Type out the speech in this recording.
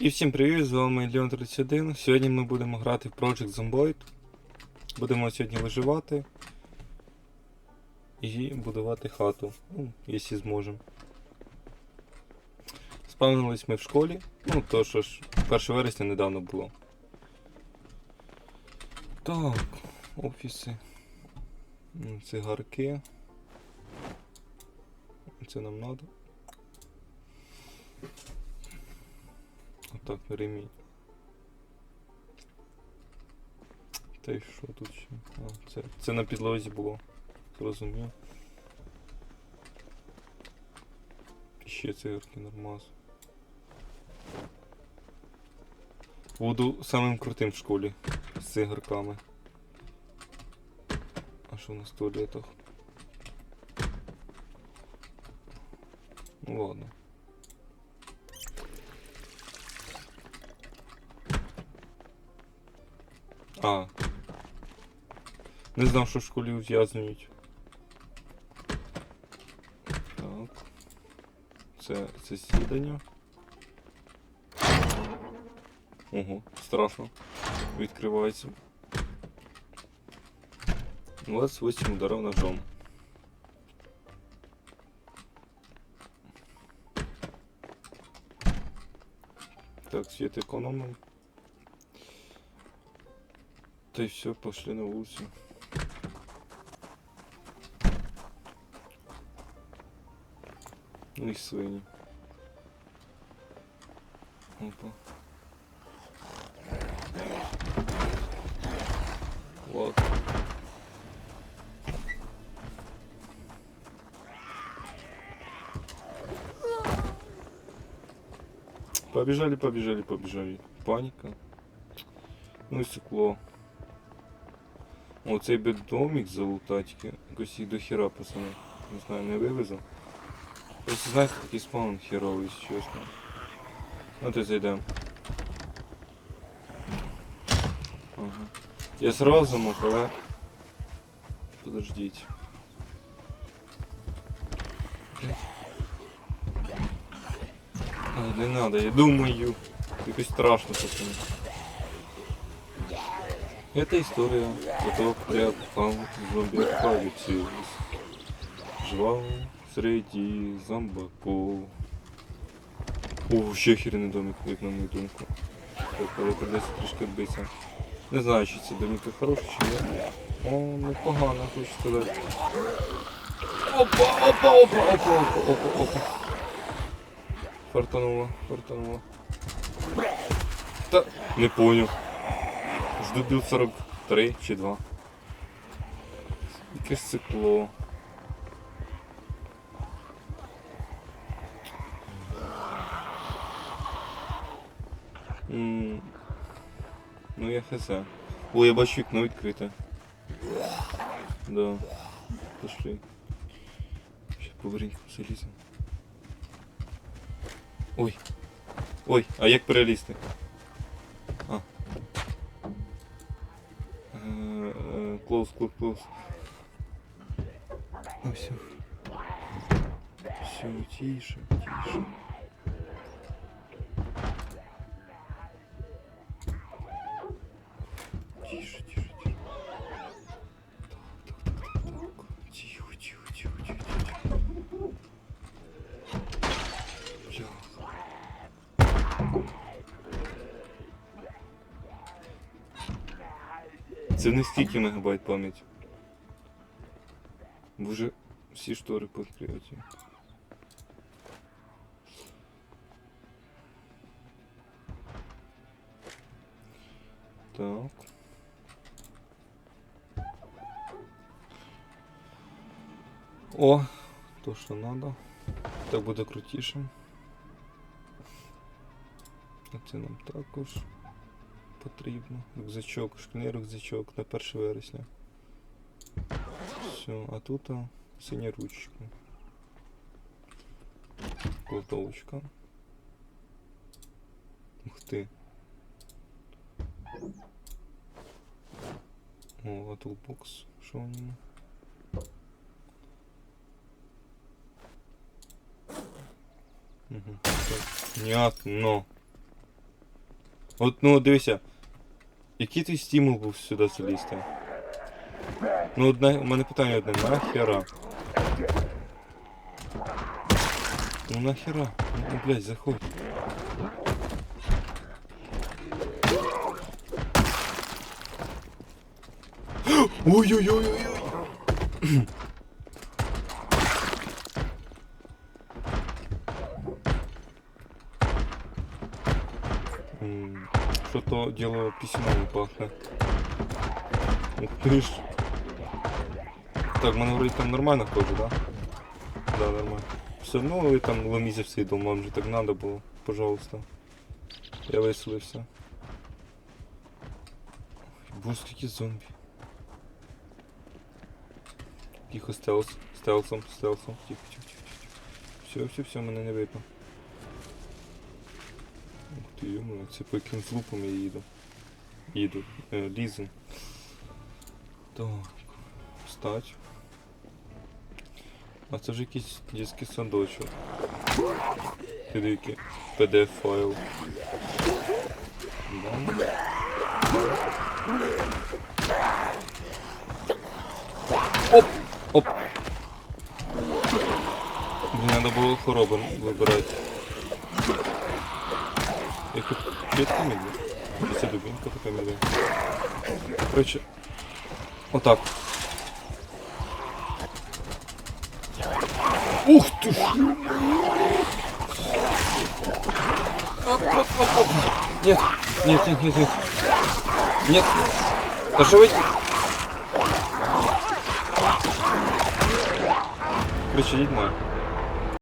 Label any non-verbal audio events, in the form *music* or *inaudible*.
І всім привіт, з вами Леон 31. Сьогодні ми будемо грати в Project Zomboid. Будемо сьогодні виживати і будувати хату, ну, якщо зможемо. Спавнились ми в школі, ну то що ж 1 вересня недавно було. Так, офіси. Цигарки. Це нам треба. Отак, ремінь. Та й що тут ще? А, це, це на підлозі було. Зрозумів. Ще цигарки нормаз. Буду самим крутим в школі з цигарками. А що у нас в туалетах? Ну ладно. А. Не знав, що в школі ув'язнюють. Так. Це засідання. Ого, страшно. Відкривається. 28 ударів ножом. Так, світ економим. Та й все, пошли на вулицю. Ну і свині. Опа. Вот. Побежали, побежали, побежали. Паника. Ну і стекло. Оцей би домик залутати, якось їх до хера, пацани. Не знаю, не вивезу. Просто знаєте, такий спаун херовий, чесно. Ну ти зайдем. Ага. Я сразу замок, але... Подождіть. Блядь. А, не надо, я думаю. Якось страшно пацани. Это история про то, как попал в зомби-апокалипсис. Жвал среди зомбаков. О, вообще охеренний домик, як на мою думку. Але придеться трішки битися. Не знаю, чи це домик хороший, чи ні. О, непогано, хочу сказати. Опа, опа, опа, опа, опа, опа, опа. Фартануло, фартануло. Та, не понял. Жду бил 43 чи 2. Якесь цикло. М, Ну я хз. О, я бачу вікно відкрите. Да. Пошли. Ще повереньку залізем. Ой. Ой, а як перелізти? Клоус, клоус. Ну все. Тише. Тише, Це не стільки мегабайт пам'ять. Бо вже всі штори підкриті. Так. О, то що надо. Так буде крутіше. А це нам також потрібно. Рюкзачок, шкільний рюкзачок на 1 вересня. Все, а тут а, синя ручка. Колтовочка. Ух ти. О, тулбокс. Що в ньому? Угу. Понятно. От, ну дивися. Який твій стимул був сюди залізти? Ну, одне, у мене питання одне, нахера? Ну нахера? Ну, блядь, заходь. *gasps* Ой-ой-ой-ой-ой! Что-то дело письмом пахнет. Ух ты ж. Так, в мене вроде там нормально ходить, да? Да, нормально. Все, ну ви там ломіся всі дом, вам же так надо було. Пожалуйста. Я веселився. Боже, скільки зомбі. Тихо, стелс. Стелсом, стелсом. Тихо, тихо, тихо, тихо. Все, все, все, мене не видно. Ти, йому, це по якимсь лупам я їду. Їду. Е, лізу. Так. Встать. А це ж якийсь дитячий садочок. Який PDF файл. Оп! Оп! Блін, надо було хороби вибирати. Я тут клітка міду. Це дубінка така міду. Короче. Отак. Ух ты ж! Оп, оп, оп, оп. Нет, нет, нет, нет, нет. Нет. Оживить. Короче, не знаю.